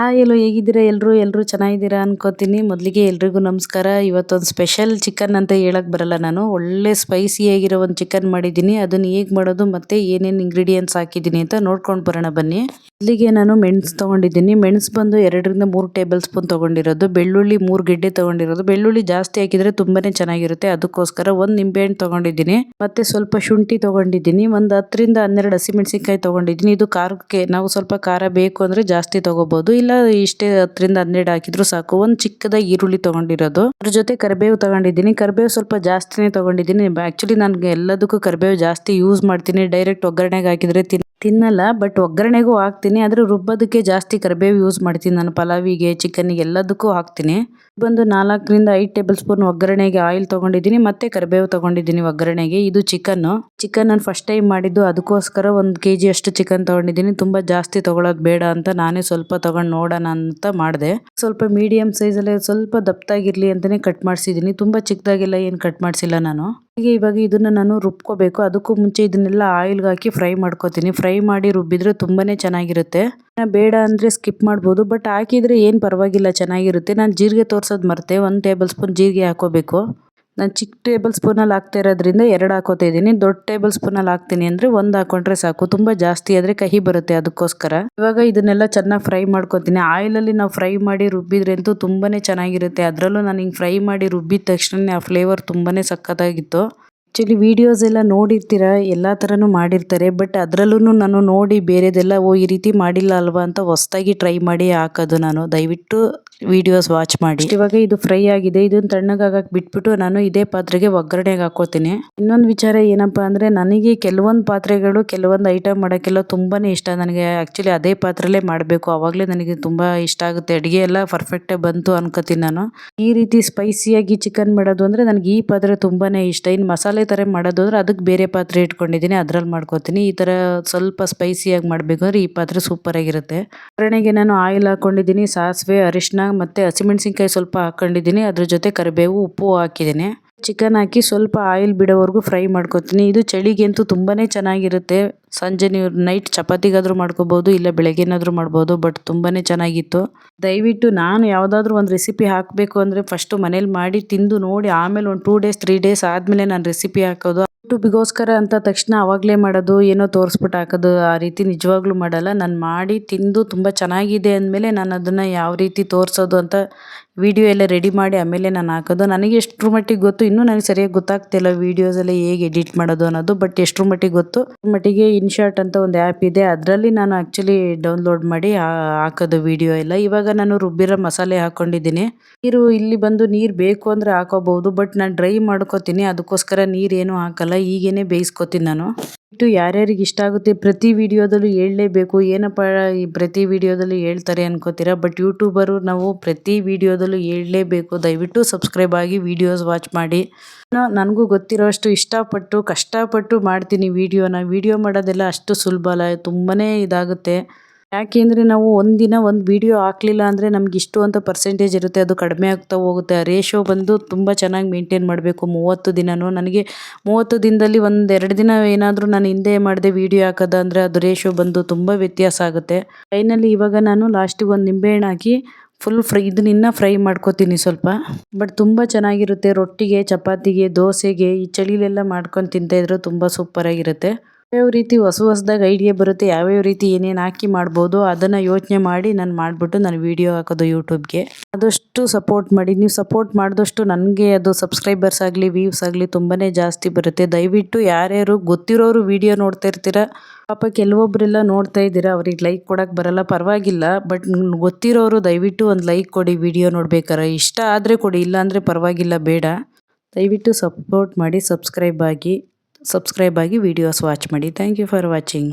Hi ಎಲ್ಲೋ ಹೇಗಿದ್ದೀರಾ? ಎಲ್ಲರೂ ಎಲ್ಲರೂ ಚೆನ್ನಾಗಿದ್ದೀರಾ ಅನ್ಕೋತೀನಿ. ಮೊದಲಿಗೆ ಎಲ್ರಿಗೂ ನಮಸ್ಕಾರ. ಇವತ್ತೊಂದು ಸ್ಪೆಷಲ್ ಚಿಕನ್ ಅಂತ ಹೇಳಕ್ಕೆ ಬರಲ್ಲ ನಾನು. ಒಳ್ಳೆ ಸ್ಪೈಸಿಯಾಗಿರೋ ಒಂದು ಚಿಕನ್ ಮಾಡಿದ್ದೀನಿ. ಅದನ್ನು ಹೇಗೆ ಮಾಡೋದು ಮತ್ತು ಏನೇನು ಇಂಗ್ರೀಡಿಯೆಂಟ್ಸ್ ಹಾಕಿದ್ದೀನಿ ಅಂತ ನೋಡ್ಕೊಂಡು ಬರೋಣ ಬನ್ನಿ. ಮೊದಲಿಗೆ ನಾನು ಮೆಣಸು ತೊಗೊಂಡಿದ್ದೀನಿ. ಮೆಣಸು ಬಂದು ಎರಡರಿಂದ ಮೂರು ಟೇಬಲ್ ಸ್ಪೂನ್ ತೊಗೊಂಡಿರೋದು. ಬೆಳ್ಳುಳ್ಳಿ ಮೂರು ಗೆಡ್ಡೆ ತೊಗೊಂಡಿರೋದು. ಬೆಳ್ಳುಳ್ಳಿ ಜಾಸ್ತಿ ಹಾಕಿದರೆ ತುಂಬಾ ಚೆನ್ನಾಗಿರುತ್ತೆ. ಅದಕ್ಕೋಸ್ಕರ ಒಂದು ನಿಂಬೆಹಣ್ಣು ತೊಗೊಂಡಿದ್ದೀನಿ. ಮತ್ತು ಸ್ವಲ್ಪ ಶುಂಠಿ ತೊಗೊಂಡಿದ್ದೀನಿ. ಒಂದು ಹತ್ತರಿಂದ ಹನ್ನೆರಡು ಹಸಿಮೆಣಸಿನ್ಕಾಯಿ ತೊಗೊಂಡಿದ್ದೀನಿ. ಇದು ಖಾರಕ್ಕೆ, ನಾವು ಸ್ವಲ್ಪ ಖಾರ ಬೇಕು ಅಂದರೆ ಜಾಸ್ತಿ ತೊಗೋಬೋದು. ಇಲ್ಲ ಇಷ್ಟೇ ಹತ್ತರಿಂದ ಹನ್ನೆರಡು ಹಾಕಿದ್ರು ಸಾಕು. ಒಂದು ಚಿಕ್ಕದಾಗಿ ಈರುಳ್ಳಿ ತೊಗೊಂಡಿರೋದು. ಅದ್ರ ಜೊತೆ ಕರಿಬೇವು ತಗೊಂಡಿದ್ದೀನಿ. ಕರಿಬೇವು ಸ್ವಲ್ಪ ಜಾಸ್ತಿನೇ ತೊಗೊಂಡಿದ್ದೀನಿ. ಆ್ಯಕ್ಚುಲಿ ನನಗೆ ಎಲ್ಲದಕ್ಕೂ ಕರಿಬೇವು ಜಾಸ್ತಿ ಯೂಸ್ ಮಾಡ್ತೀನಿ. ಡೈರೆಕ್ಟ್ ಒಗ್ಗರಣೆಗೆ ಹಾಕಿದರೆ ತಿನ್ ತಿನ್ನಲ್ಲ ಬಟ್ ಒಗ್ಗರಣೆಗೂ ಹಾಕ್ತೀನಿ. ಆದರೆ ರುಬ್ಬೋದಕ್ಕೆ ಜಾಸ್ತಿ ಕರಿಬೇವು ಯೂಸ್ ಮಾಡ್ತೀನಿ ನಾನು, ಪಲಾವಿಗೆ ಚಿಕನ್ನಿಗೆ ಎಲ್ಲದಕ್ಕೂ ಹಾಕ್ತೀನಿ. ಬಂದು ನಾಲ್ಕರಿಂದ ಐದು ಟೇಬಲ್ ಸ್ಪೂನ್ ಒಗ್ಗರಣೆಗೆ ಆಯಿಲ್ ತೊಗೊಂಡಿದ್ದೀನಿ, ಮತ್ತೆ ಕರಿಬೇವು ತೊಗೊಂಡಿದ್ದೀನಿ ಒಗ್ಗರಣೆಗೆ. ಇದು ಚಿಕನ್ನು ಚಿಕನ್ ನಾನು ಫಸ್ಟ್ ಟೈಮ್ ಮಾಡಿದ್ದು, ಅದಕ್ಕೋಸ್ಕರ ಒಂದು ಕೆ ಜಿ ಅಷ್ಟು ಚಿಕನ್ ತೊಗೊಂಡಿದ್ದೀನಿ. ತುಂಬ ಜಾಸ್ತಿ ತೊಗೊಳೋದು ಬೇಡ ಅಂತ ನಾನೇ ಸ್ವಲ್ಪ ತೊಗೊಂಡು ನೋಡೋಣ ಅಂತ ಮಾಡಿದೆ. ಸ್ವಲ್ಪ ಮೀಡಿಯಮ್ ಸೈಜಲ್ಲೇ ಸ್ವಲ್ಪ ದಪ್ಪದಾಗಿರಲಿ ಅಂತಲೇ ಕಟ್ ಮಾಡಿಸಿದ್ದೀನಿ. ತುಂಬ ಚಿಕ್ಕದಾಗೆಲ್ಲ ಏನು ಕಟ್ ಮಾಡಿಸಿಲ್ಲ ನಾನು. ಹೀಗೆ ಇವಾಗ ಇದನ್ನ ನಾನು ರುಬ್ಕೋಬೇಕು. ಅದಕ್ಕೂ ಮುಂಚೆ ಇದನ್ನೆಲ್ಲ ಆಯಿಲ್ಗೆ ಹಾಕಿ ಫ್ರೈ ಮಾಡ್ಕೋತೀನಿ. ಫ್ರೈ ಮಾಡಿ ರುಬ್ಬಿದ್ರೆ ತುಂಬಾ ಚೆನ್ನಾಗಿರುತ್ತೆ. ಬೇಡ ಅಂದರೆ ಸ್ಕಿಪ್ ಮಾಡ್ಬೋದು. ಬಟ್ ಹಾಕಿದರೆ ಏನು ಪರವಾಗಿಲ್ಲ, ಚೆನ್ನಾಗಿರುತ್ತೆ. ನಾನು ಜೀರಿಗೆ ತೋರ್ಸೋದು ಮರ್ತೆ. ಒಂದು ಟೇಬಲ್ ಸ್ಪೂನ್ ಜೀರಿಗೆ ಹಾಕೋಬೇಕು. ನಾನು ಚಿಕ್ಕ ಟೇಬಲ್ ಸ್ಪೂನಲ್ಲಿ ಹಾಕ್ತಾ ಇರೋದ್ರಿಂದ ಎರಡು ಹಾಕೋತಾ ಇದ್ದೀನಿ. ದೊಡ್ಡ ಟೇಬಲ್ ಸ್ಪೂನಲ್ಲಿ ಹಾಕ್ತೀನಿ ಅಂದರೆ ಒಂದು ಹಾಕೊಂಡ್ರೆ ಸಾಕು. ತುಂಬ ಜಾಸ್ತಿ ಆದರೆ ಕಹಿ ಬರುತ್ತೆ ಅದಕ್ಕೋಸ್ಕರ. ಇವಾಗ ಇದನ್ನೆಲ್ಲ ಚೆನ್ನಾಗಿ ಫ್ರೈ ಮಾಡ್ಕೊತೀನಿ. ಆಯಿಲಲ್ಲಿ ನಾವು ಫ್ರೈ ಮಾಡಿ ರುಬ್ಬಿದ್ರೆ ಅಂತೂ ತುಂಬಾ ಚೆನ್ನಾಗಿರುತ್ತೆ. ಅದರಲ್ಲೂ ನಾನು ಹಿಂಗೆ ಫ್ರೈ ಮಾಡಿ ರುಬ್ಬಿದ ತಕ್ಷಣ ಆ ಫ್ಲೇವರ್ ತುಂಬಾ ಸಕ್ಕತ್ತಾಗಿತ್ತು ಆ್ಯಕ್ಚುಲಿ ವೀಡಿಯೋಸ್ ಎಲ್ಲ ನೋಡಿರ್ತೀರ? ಎಲ್ಲ ಥರನೂ ಮಾಡಿರ್ತಾರೆ. ಬಟ್ ಅದರಲ್ಲೂ ನಾನು ನೋಡಿ ಬೇರೆದೆಲ್ಲ ಓ, ಈ ರೀತಿ ಮಾಡಿಲ್ಲ ಅಲ್ವಾ ಅಂತ ಹೊಸ್ದಾಗಿ ಟ್ರೈ ಮಾಡಿ ಹಾಕೋದು ನಾನು. ದಯವಿಟ್ಟು ವಿಡಿಯೋಸ್ ವಾಚ್ ಮಾಡಿ. ಇವಾಗ ಇದು ಫ್ರೈ ಆಗಿದೆ ಇದನ್ನ ತಣ್ಣಗಾಗಕ್ಕೆ ಬಿಟ್ಬಿಟ್ಟು ನಾನು ಇದೇ ಪಾತ್ರೆಗೆ ಒಗ್ಗರಣೆಗೆ ಹಾಕೋತೀನಿ ಇನ್ನೊಂದು ವಿಚಾರ ಏನಪ್ಪಾ ಅಂದರೆ ನನಗೆ ಕೆಲವೊಂದು ಪಾತ್ರೆಗಳು, ಕೆಲವೊಂದು ಐಟಮ್ ಮಾಡೋಕ್ಕೆಲ್ಲ ತುಂಬಾ ಇಷ್ಟ. ನನಗೆ ಆ್ಯಕ್ಚುಲಿ ಅದೇ ಪಾತ್ರೆಲೇ ಮಾಡಬೇಕು. ಅವಾಗಲೇ ನನಗೆ ತುಂಬ ಇಷ್ಟ ಆಗುತ್ತೆ. ಅಡುಗೆ ಎಲ್ಲ ಪರ್ಫೆಕ್ಟ್ ಬಂತು ಅನ್ಕೋತೀನಿ ನಾನು. ಈ ರೀತಿ ಸ್ಪೈಸಿಯಾಗಿ ಚಿಕನ್ ಮಾಡೋದು ಅಂದರೆ ನನಗೆ ಈ ಪಾತ್ರೆ ತುಂಬಾ ಇಷ್ಟ. ಇನ್ನು ಮಸಾಲೆ ಥರ ಮಾಡೋದು ಅಂದರೆ ಅದಕ್ಕೆ ಬೇರೆ ಪಾತ್ರೆ ಇಟ್ಕೊಂಡಿದ್ದೀನಿ ಅದ್ರಲ್ಲಿ ಮಾಡ್ಕೋತೀನಿ. ಈ ಥರ ಸ್ವಲ್ಪ ಸ್ಪೈಸಿಯಾಗಿ ಮಾಡಬೇಕು ಅಂದರೆ ಈ ಪಾತ್ರೆ ಸೂಪರಾಗಿರುತ್ತೆ ಒಗ್ಗರಣೆಗೆ ನಾನು ಆಯಿಲ್ ಹಾಕೊಂಡಿದ್ದೀನಿ, ಸಾಸಿವೆ ಅರಿಶಿನ ಮತ್ತು ಹಸಿಮೆಣ್ಸಿನ್ಕಾಯಿ ಸ್ವಲ್ಪ ಹಾಕ್ಕೊಂಡಿದ್ದೀನಿ ಅದ್ರ ಜೊತೆ ಕರಿಬೇವು, ಉಪ್ಪು ಹಾಕಿದ್ದೀನಿ. ಚಿಕನ್ ಹಾಕಿ ಸ್ವಲ್ಪ ಆಯಿಲ್ ಬಿಡೋವರೆಗೂ ಫ್ರೈ ಮಾಡ್ಕೊತೀನಿ. ಇದು ಚಳಿಗೆ ಅಂತೂ ತುಂಬಾ ಚೆನ್ನಾಗಿರುತ್ತೆ. ಸಂಜೆ ನೀವು ನೈಟ್ ಚಪಾತಿಗಾದರೂ ಮಾಡ್ಕೋಬೋದು, ಇಲ್ಲ ಬೆಳಗ್ಗೆನಾದರೂ ಮಾಡ್ಬೋದು, ಬಟ್ ತುಂಬಾ ಚೆನ್ನಾಗಿತ್ತು. ದಯವಿಟ್ಟು ನಾನು ಯಾವುದಾದ್ರೂ ಒಂದು ರೆಸಿಪಿ ಹಾಕಬೇಕು ಅಂದರೆ ಫಸ್ಟು ಮನೇಲಿ ಮಾಡಿ ತಿಂದು ನೋಡಿ, ಆಮೇಲೆ ಒಂದು ಟೂ ಡೇಸ್ ತ್ರೀ ಡೇಸ್ ಆದಮೇಲೆ ನಾನು ರೆಸಿಪಿ ಹಾಕೋದು. ಯೂಟ್ಯೂಬಿಗೋಸ್ಕರ ಅಂತ ತಕ್ಷಣ ಅವಾಗಲೇ ಮಾಡೋದು, ಏನೋ ತೋರಿಸ್ಬಿಟ್ಟು ಹಾಕೋದು, ಆ ರೀತಿ ನಿಜವಾಗ್ಲೂ ಮಾಡಲ್ಲ. ನಾನು ಮಾಡಿ ತಿಂದು ತುಂಬ ಚೆನ್ನಾಗಿದೆ ಅಂದಮೇಲೆ ನಾನು ಅದನ್ನು ಯಾವ ರೀತಿ ತೋರಿಸೋದು ಅಂತ ವಿಡಿಯೋ ಎಲ್ಲ ರೆಡಿ ಮಾಡಿ ಆಮೇಲೆ ನಾನು ಹಾಕೋದು. ನನಗೆ ಎಷ್ಟರ ಮಟ್ಟಿಗೆ ಗೊತ್ತು, ಇನ್ನೂ ನನಗೆ ಸರಿಯಾಗಿ ಗೊತ್ತಾಗ್ತಿಲ್ಲ ವೀಡಿಯೋಸೆಲ್ಲ ಹೇಗೆ ಎಡಿಟ್ ಮಾಡೋದು ಅನ್ನೋದು ಬಟ್ ಎಷ್ಟರ ಮಟ್ಟಿಗೆ ಗೊತ್ತು. ಮಟ್ಟಿಗೆ ಇನ್ಶಾರ್ಟ್ ಅಂತ ಒಂದು ಆ್ಯಪ್ ಇದೆ. ಅದರಲ್ಲಿ ನಾನು ಆ್ಯಕ್ಚುಲಿ ಡೌನ್ಲೋಡ್ ಮಾಡಿ ಹಾಕೋದು ವಿಡಿಯೋ ಎಲ್ಲ. ಇವಾಗ ನಾನು ರುಬ್ಬಿರೋ ಮಸಾಲೆ ಹಾಕ್ಕೊಂಡಿದ್ದೀನಿ ನೀರು ಇಲ್ಲಿ ಬಂದು ನೀರು ಬೇಕು ಅಂದರೆ ಹಾಕೋಬಹುದು ಬಟ್ ನಾನು ಡ್ರೈ ಮಾಡ್ಕೋತೀನಿ. ಅದಕ್ಕೋಸ್ಕರ ನೀರೇನು ಹಾಕಲ್ಲ, ಈಗೇನೆ ಬೇಯಿಸ್ಕೊತೀನಿ ನಾನು. ಇಟ್ಟು ಯಾರ್ಯಾರಿಗೆ ಇಷ್ಟ ಆಗುತ್ತೆ, ಪ್ರತಿ ವಿಡಿಯೋದಲ್ಲೂ ಹೇಳಲೇಬೇಕು. ಏನಪ್ಪ ಈ ಪ್ರತಿ ವಿಡಿಯೋದಲ್ಲೂ ಹೇಳ್ತಾರೆ ಅನ್ಕೋತೀರಾ? ಬಟ್ ಯೂಟ್ಯೂಬರು ನಾವು ಪ್ರತಿ ವಿಡಿಯೋದಲ್ಲೂ ಹೇಳಲೇಬೇಕು. ದಯವಿಟ್ಟು ಸಬ್ಸ್ಕ್ರೈಬ್ ಆಗಿ ವಿಡಿಯೋಸ್ ವಾಚ್ ಮಾಡಿ. ನನಗೂ ಗೊತ್ತಿರೋ ಅಷ್ಟು ಇಷ್ಟಪಟ್ಟು, ಕಷ್ಟಪಟ್ಟು ಮಾಡ್ತೀನಿ ವಿಡಿಯೋನ ವಿಡಿಯೋ ಮಾಡೋದೆಲ್ಲ ಅಷ್ಟು ಸುಲಭ ಅಲ್ಲ ತುಂಬಾ ಇದಾಗುತ್ತೆ. ಯಾಕೆಂದರೆ ನಾವು ಒಂದಿನ ಒಂದು ವೀಡಿಯೋ ಹಾಕ್ಲಿಲ್ಲ ಅಂದರೆ ನಮ್ಗೆ ಇಷ್ಟು ಅಂತ ಪರ್ಸೆಂಟೇಜ್ ಇರುತ್ತೆ, ಅದು ಕಡಿಮೆ ಆಗ್ತಾ ಹೋಗುತ್ತೆ. ಆ ರೇಷೋ ಬಂದು ತುಂಬ ಚೆನ್ನಾಗಿ ಮೇಂಟೈನ್ ಮಾಡಬೇಕು ಮೂವತ್ತು ದಿನವೂ ನನಗೆ ಮೂವತ್ತು ದಿನದಲ್ಲಿ ಒಂದು ಎರಡು ದಿನ ಏನಾದರೂ ನಾನು ಹಿಂದೆ ಮಾಡಿದೆ ವೀಡಿಯೋ ಹಾಕೋದು ಅಂದರೆ ಅದು ರೇಷೋ ಬಂದು ತುಂಬ ವ್ಯತ್ಯಾಸ ಆಗುತ್ತೆ. ಫೈನಲಿ ಇವಾಗ ನಾನು ಲಾಸ್ಟಿಗೆ ಒಂದು ನಿಂಬೆಹಣ್ಣು ಹಾಕಿ ಫುಲ್ ಫ್ರೈ ಇದನ್ನ ಫ್ರೈ ಮಾಡ್ಕೋತೀನಿ ಸ್ವಲ್ಪ. ಬಟ್ ತುಂಬ ಚೆನ್ನಾಗಿರುತ್ತೆ, ರೊಟ್ಟಿಗೆ, ಚಪಾತಿಗೆ, ದೋಸೆಗೆ ಈ ಚಳಿಲೆಲ್ಲ ಮಾಡ್ಕೊಂಡು ತಿಂತಾಯಿದ್ರು ತುಂಬ ಸೂಪರಾಗಿರುತ್ತೆ ಯಾವ್ಯಾವ ರೀತಿ ಹೊಸ ಹೊಸ್ದಾಗಿ ಐಡಿಯಾ ಬರುತ್ತೆ, ಯಾವ್ಯಾವ ರೀತಿ ಏನೇನು ಹಾಕಿ ಮಾಡ್ಬೋದು, ಅದನ್ನು ಯೋಚನೆ ಮಾಡಿ ನಾನು ಮಾಡಿಬಿಟ್ಟು ನಾನು ವೀಡಿಯೋ ಹಾಕೋದು ಯೂಟ್ಯೂಬ್ಗೆ ಆದಷ್ಟು ಸಪೋರ್ಟ್ ಮಾಡಿ, ನೀವು ಸಪೋರ್ಟ್ ಮಾಡಿದಷ್ಟು ನನಗೆ ಅದು ಸಬ್ಸ್ಕ್ರೈಬರ್ಸ್ ಆಗಲಿ ವ್ಯೂಸ್ ಆಗಲಿ ತುಂಬಾ ಜಾಸ್ತಿ ಬರುತ್ತೆ. ದಯವಿಟ್ಟು ಯಾರ್ಯಾರು ಗೊತ್ತಿರೋರು ವೀಡಿಯೋ ನೋಡ್ತಾ ಇರ್ತೀರ, ಪಾಪ ಕೆಲವೊಬ್ಬರೆಲ್ಲ ನೋಡ್ತಾ ಇದ್ದೀರಾ, ಅವ್ರಿಗೆ ಲೈಕ್ ಕೊಡೋಕ್ಕೆ ಬರಲ್ಲ, ಪರವಾಗಿಲ್ಲ ಬಟ್ ಗೊತ್ತಿರೋರು ದಯವಿಟ್ಟು ಒಂದು ಲೈಕ್ ಕೊಡಿ ವಿಡಿಯೋ ನೋಡ್ಬೇಕಾರೆ. ಇಷ್ಟ ಆದರೆ ಕೊಡಿ, ಇಲ್ಲಾಂದರೆ ಪರವಾಗಿಲ್ಲ, ಬೇಡ. ದಯವಿಟ್ಟು ಸಪೋರ್ಟ್ ಮಾಡಿ ಸಬ್ಸ್ಕ್ರೈಬ್ ಆಗಿ. ಸಬ್ಸ್ಕ್ರೈಬ್ ಆಗಿ ವೀಡಿಯೋಸ್ ವಾಚ್ ಮಾಡಿ. Thank you for watching